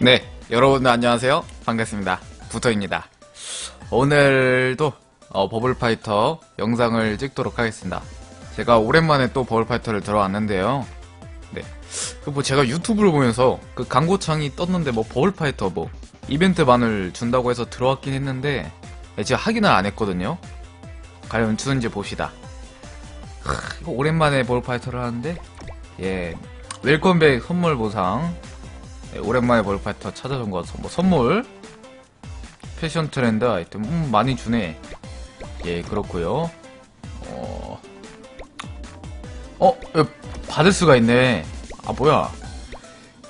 네, 여러분들 안녕하세요. 반갑습니다. 부터입니다. 오늘도 어, 버블파이터 영상을 찍도록 하겠습니다. 제가 오랜만에 또 버블파이터를 들어왔는데요. 네, 그 뭐 제가 유튜브를 보면서 그 광고창이 떴는데 뭐 버블파이터 뭐 이벤트 반을 준다고 해서 들어왔긴 했는데 네, 제가 확인을 안 했거든요. 과연 주는지 봅시다. 하, 이거 오랜만에 버블파이터를 하는데 예 웰컴백 선물 보상 네, 오랜만에 볼파이터 찾아준 거, 뭐, 선물. 패션 트렌드 아이템, 음, 많이 주네. 예, 그렇고요 어, 어, 받을 수가 있네. 아, 뭐야.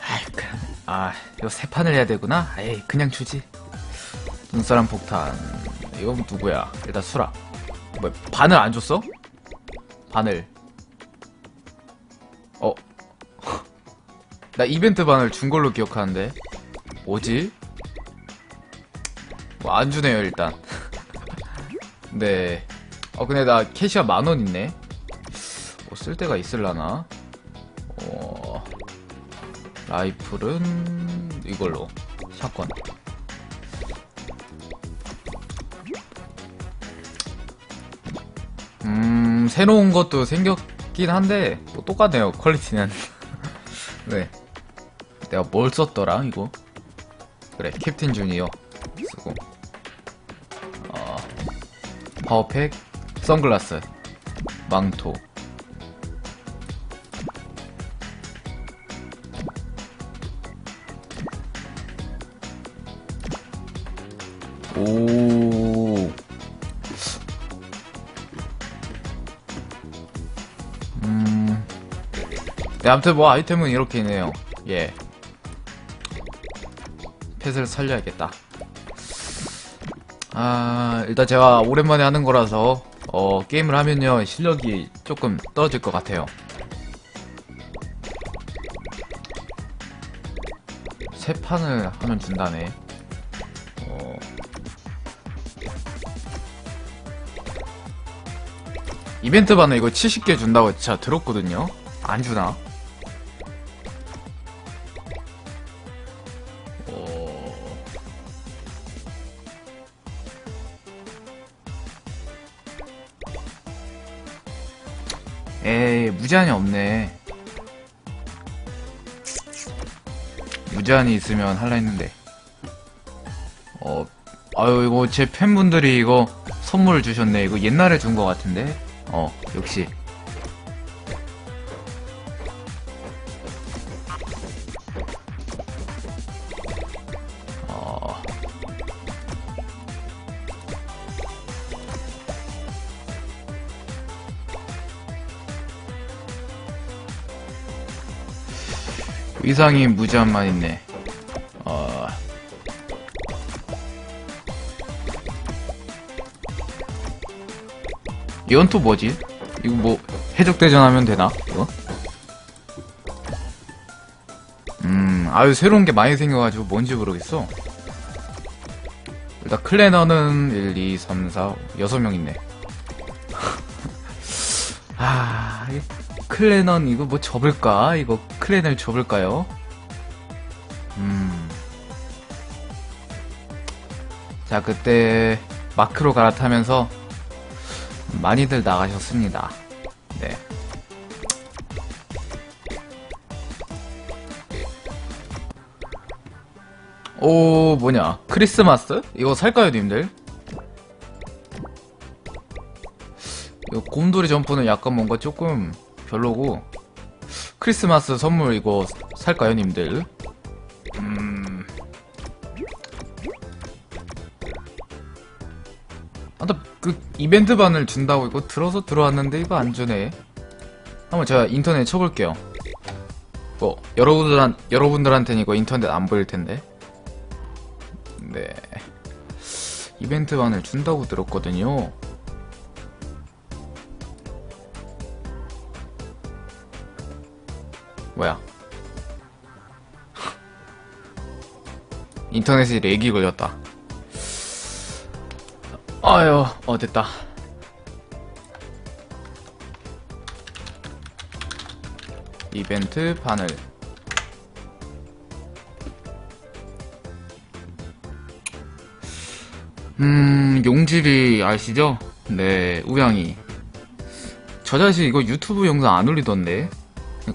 아이, 그, 아, 이거 세 판을 해야 되구나? 에이, 그냥 주지. 눈사람 폭탄. 이건 누구야? 일단 수라. 뭐, 바늘 안 줬어? 바늘. 나 이벤트 반을 준 걸로 기억하는데. 뭐지? 뭐 안 주네요 일단. 네. 어 근데 나 캐시가 만 원 있네. 뭐 쓸 데가 있을라나? 어 라이플은 이걸로. 샷건. 음 새로운 것도 생겼긴 한데 뭐 똑같네요 퀄리티는. 네 내가 뭘 썼더라 이거 그래 캡틴 주니어 쓰고 어 파워팩 선글라스 망토 오 음. 네, 아무튼 뭐 아이템은 이렇게 있네요. 예. 펫을 살려야겠다. 아, 일단 제가 오랜만에 하는 거라서, 어, 게임을 하면요, 실력이 조금 떨어질 것 같아요. 세 판을 하면 준다네. 어. 이벤트 반은 이거 70개 준다고 진짜 들었거든요? 안 주나? 무제한이 없네. 무제한이 있으면 할라 했는데. 어, 아유, 이거 제 팬분들이 이거 선물 주셨네. 이거 옛날에 준것 같은데. 어, 역시. 의상이 무제한만 있네. 어... 이건 또 뭐지? 이거 뭐 해적대전 하면 되나? 이거? 음, 아유 새로운 게 많이 생겨가지고 뭔지 모르겠어. 일단 클래너는 1, 2, 3, 4, 6명 있네. 아, 이 클래넌 이거 뭐 접을까? 이거 클랜을 접을까요? 음. 자, 그때 마크로 갈아타면서 많이들 나가셨습니다. 네. 오, 뭐냐. 크리스마스? 이거 살까요, 님들? 이거 곰돌이 점프는 약간 뭔가 조금 별로고. 크리스마스 선물 이거 살까요, 님들? 음. 아, 나 그 이벤트 반을 준다고 이거 들어서 들어왔는데 이거 안 주네. 한번 제가 인터넷 쳐볼게요. 뭐 여러분들한 여러분들한테는 이거 인터넷 안 보일 텐데. 네. 이벤트 반을 준다고 들었거든요. 뭐야? 인터넷이 렉이 걸렸다. 아유 어 됐다. 이벤트 바늘. 음 용질이 아시죠? 네 우양이. 저 자식 이거 유튜브 영상 안 올리던데?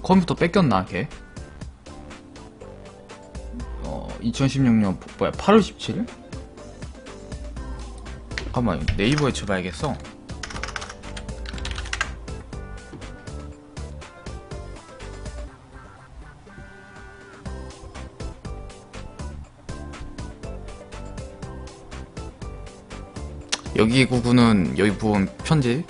컴퓨터 뺏겼나, 걔? 어, 2016년, 뭐야, 8월 17일? 잠깐만, 네이버에 쳐봐야겠어. 여기 구구는 여기 부분 편집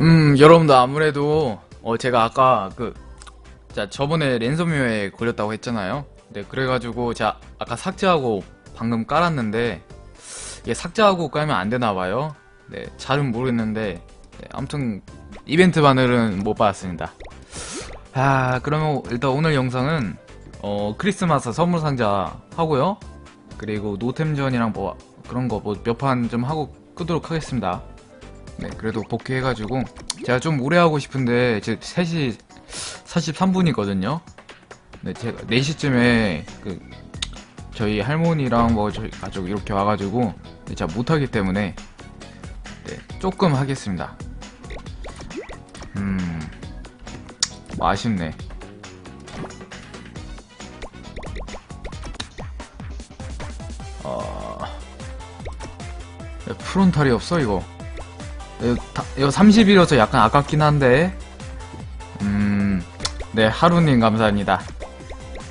음, 여러분들 아무래도 어 제가 아까 그 자, 저번에 랜섬웨어에 걸렸다고 했잖아요. 네, 그래가지고 제가 아까 삭제하고 방금 깔았는데 이게 삭제하고 깔면 안 되나 봐요. 네, 잘은 모르겠는데 네, 아무튼 이벤트 바늘은 못 받았습니다. 아, 그러면 일단 오늘 영상은 어 크리스마스 선물 상자 하고요. 그리고 노템전이랑 뭐 그런 거뭐몇판 좀 하고 끄도록 하겠습니다. 네, 그래도 복귀해가지고 제가 좀 오래 하고 싶은데 제 3시 43분이거든요. 네, 제가 4시쯤에 그 저희 할머니랑 뭐 저희 가족 이렇게 와가지고 네, 제가 못하기 때문에 네, 조금 하겠습니다. 음, 뭐 아쉽네. 어, 네, 프론탈이 없어 이거. 이거, 다, 이거 30이라서 약간 아깝긴 한데, 음, 네, 하루님 감사합니다.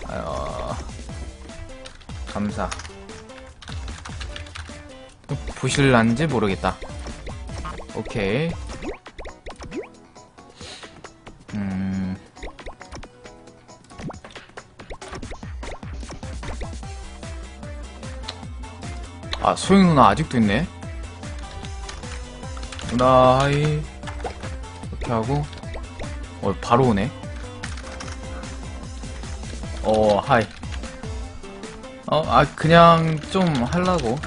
어, 감사. 보실란지 모르겠다. 오케이. 음, 아, 소영 누나 아직도 있네? 누나 하이 이렇게 하고. 어 바로 오네. 어 하이. 어 아 그냥 좀 할라고.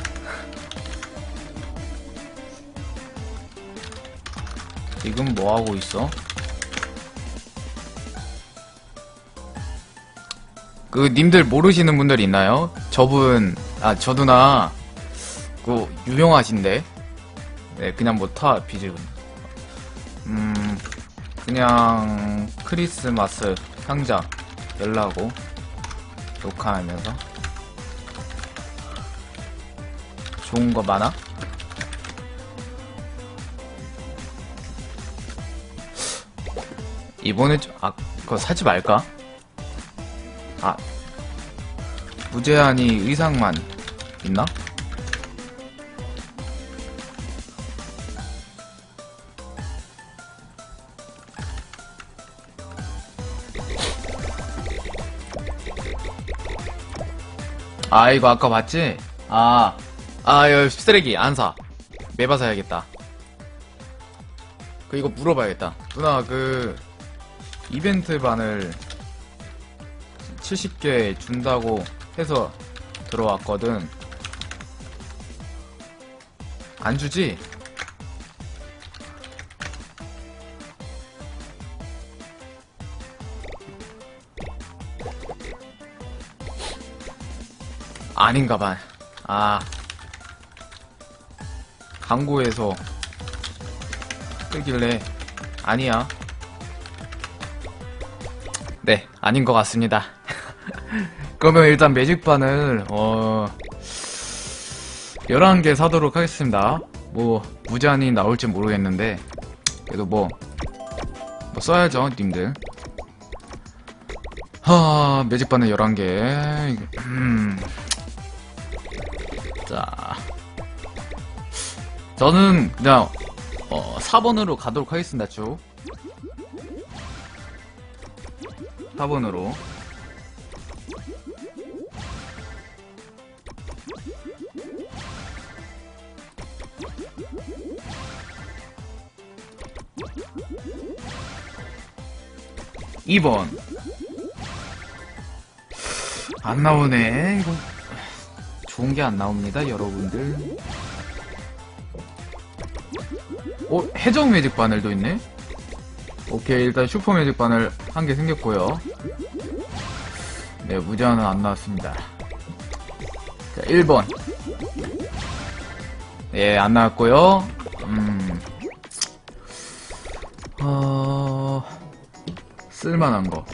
지금 뭐 하고 있어? 그 님들 모르시는 분들 있나요? 저분 아저 누나 그 유명하신데 네, 그냥 뭐 타, 비즈. 음, 그냥 크리스마스 상자 열라고 녹화하면서. 좋은 거 많아? 이번에 좀, 아, 그거 사지 말까? 아, 무제한이 의상만 있나? 아 이거 아까 봤지? 아, 아 이거 쓰레기 안 사. 매봐 사야겠다. 그 이거 물어봐야겠다. 누나 그 이벤트 반을 70개 준다고 해서 들어왔거든. 안 주지? 아닌가 봐. 아. 광고에서 뜨길래 아니야. 네, 아닌 것 같습니다. 그러면 일단 매직반을, 어, 11개 사도록 하겠습니다. 뭐, 무제한이 나올지 모르겠는데, 그래도 뭐, 뭐 써야죠, 님들. 하, 매직반을 11개. 음. 자. 저는 그냥, 어, 4번으로 가도록 하겠습니다, 쭉. 4번으로. 이번안 나오네. 이거 좋은 게 안 나옵니다, 여러분들. 어, 해적 매직 바늘도 있네? 오케이, 일단 슈퍼 매직 바늘 한 개 생겼고요. 네, 무제한은 안 나왔습니다. 자, 1번. 네, 안 나왔고요. 음. 어... 쓸만한 거.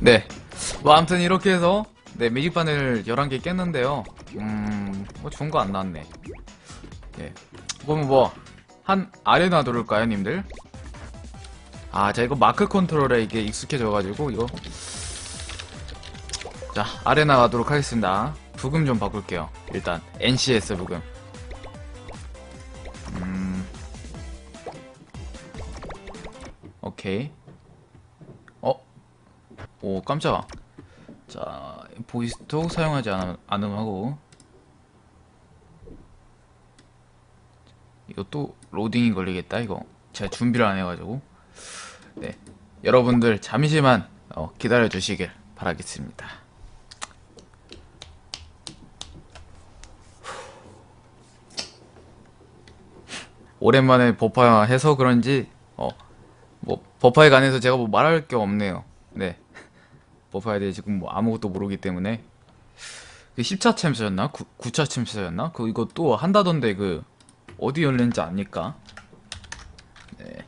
네. 뭐, 아무튼 이렇게 해서, 네, 매직바늘 11개 깼는데요. 음, 뭐, 좋은 거 안 나왔네. 예. 그러면 뭐, 한, 아레나 누를까요, 님들? 아, 자, 이거 마크 컨트롤에 이게 익숙해져가지고, 이거. 자, 아레나 가도록 하겠습니다. 부금 좀 바꿀게요. 일단, NCS 부금. 음. 오케이. 어? 오 깜짝아. 자 보이스톡 사용하지 않음, 않음 하고. 또 로딩이 걸리겠다 이거. 제가 준비를 안 해가지고. 네 여러분들 잠시만 어, 기다려 주시길 바라겠습니다. 오랜만에 버파 해서 그런지 어뭐 버파에 관해서 제가 뭐 말할 게 없네요. 네 버파에 대해 지금 뭐 아무것도 모르기 때문에 그 10차 챔스였나? 9, 9차 챔스였나? 그 이거 또 한다던데 그 어디 열린지 압니까? 네.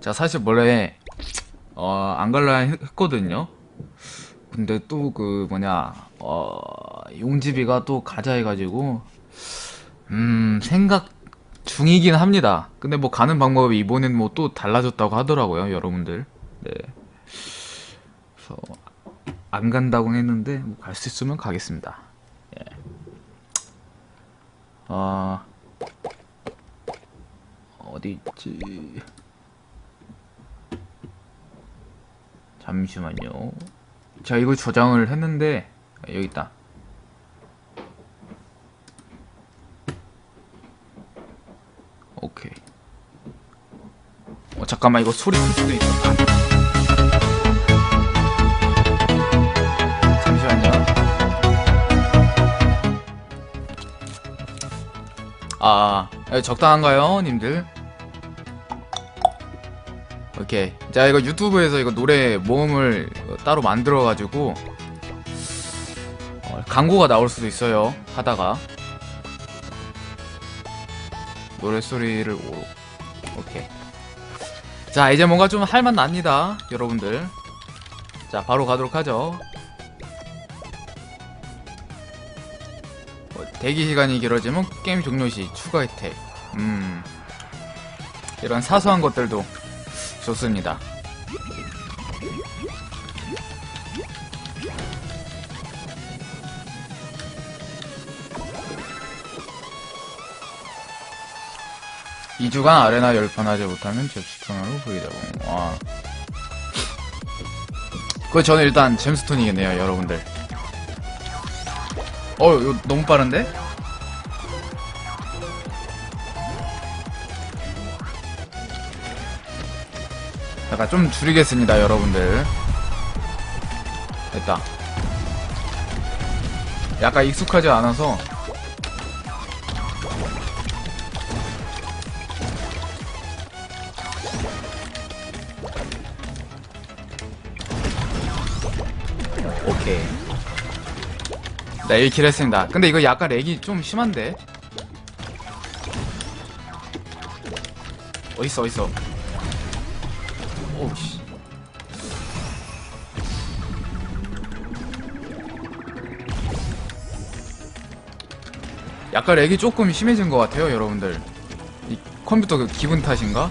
자 사실 원래 어 안 갈라 했거든요. 근데 또 그 뭐냐 어 용집이가 또 가자 해가지고 음 생각 중이긴 합니다. 근데 뭐 가는 방법이 이번엔 뭐 또 달라졌다고 하더라고요, 여러분들. 네. 그래서 안 간다고 했는데 뭐 갈 수 있으면 가겠습니다. 예. 아 어디 있지? 잠시만요. 제가 이걸 저장을 했는데 아, 여기 있다. 오케이. 어 잠깐만 이거 소리 클 수도 있어. 아, 아, 적당한가요, 님들? 오케이. 자, 이거 유튜브에서 이거 노래 모음을 따로 만들어가지고, 어, 광고가 나올 수도 있어요. 하다가. 노래 소리를, 오, 오케이. 자, 이제 뭔가 좀 할만 납니다. 여러분들. 자, 바로 가도록 하죠. 대기 시간이 길어지면 게임 종료 시 추가 혜택. 음. 이런 사소한 것들도 좋습니다. 이주간 아레나 열판하지 못하면 잽스톤으로 보이다고. 와. 그거 저는 일단 잼스톤이겠네요, 여러분들. 어, 이거 너무 빠른데? 잠깐 좀 줄이겠습니다, 여러분들. 됐다. 약간 익숙하지 않아서 오케이. 네, 1킬 했습니다. 근데 이거 약간 렉이 좀 심한데? 어딨어, 어딨어. 오우씨. 약간 렉이 조금 심해진 것 같아요, 여러분들. 이 컴퓨터 그 기분 탓인가?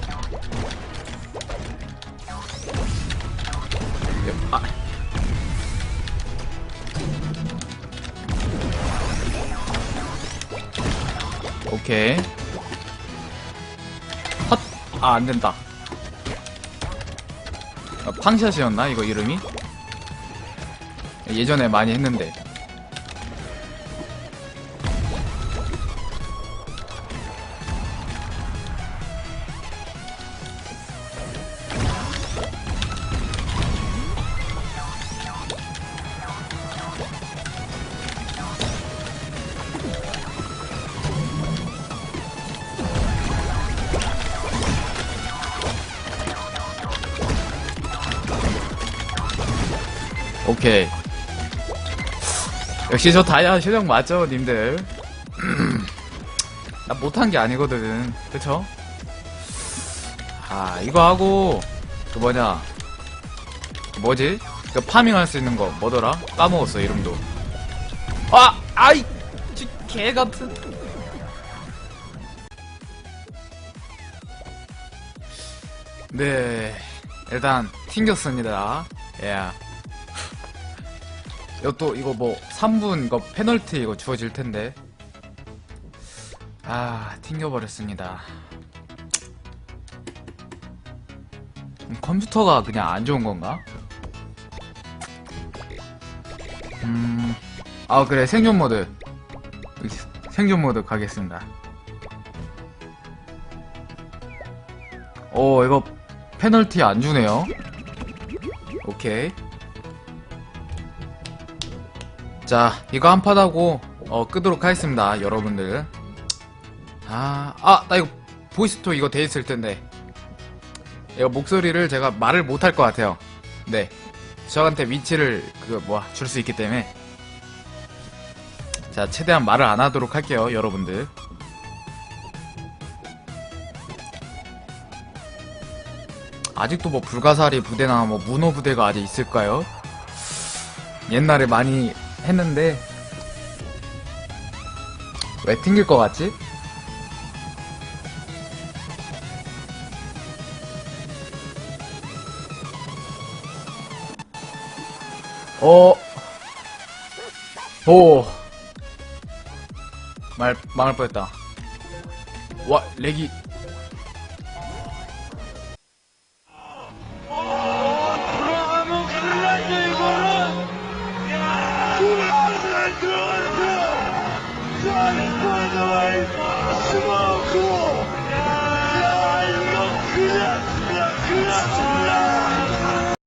오케이. 헛! 아, 안 된다. 아, 팡샷이었나? 이거 이름이? 예전에 많이 했는데. 오케이. 역시 저 다이아 실력 맞죠, 님들? 나 못한 게 아니거든. 그쵸? 아, 이거 하고, 그 뭐냐. 그 뭐지? 그 파밍 할 수 있는 거, 뭐더라? 까먹었어, 이름도. 아! 아이! 지, 개 같은. 네. 일단, 튕겼습니다. 예. 또 이거 뭐 3분 이거 페널티 이거 주어질 텐데. 아 튕겨버렸습니다. 음, 컴퓨터가 그냥 안 좋은 건가? 음 아 그래. 생존 모드. 생존 모드 가겠습니다. 오 이거 페널티 안 주네요. 오케이 자, 이거 한판 하고 어, 끄도록 하겠습니다, 여러분들. 아, 아, 나 이거 보이스토 이거 돼 있을 텐데. 이거 목소리를 제가 말을 못 할 것 같아요. 네. 저한테 위치를 그뭐줄 수 있기 때문에. 자, 최대한 말을 안 하도록 할게요, 여러분들. 아직도 뭐 불가사리 부대나 뭐 문어 부대가 아직 있을까요? 옛날에 많이 했는데 왜 튕길 것 같지? 어, 오, 말 망할 뻔했다. 와, 렉이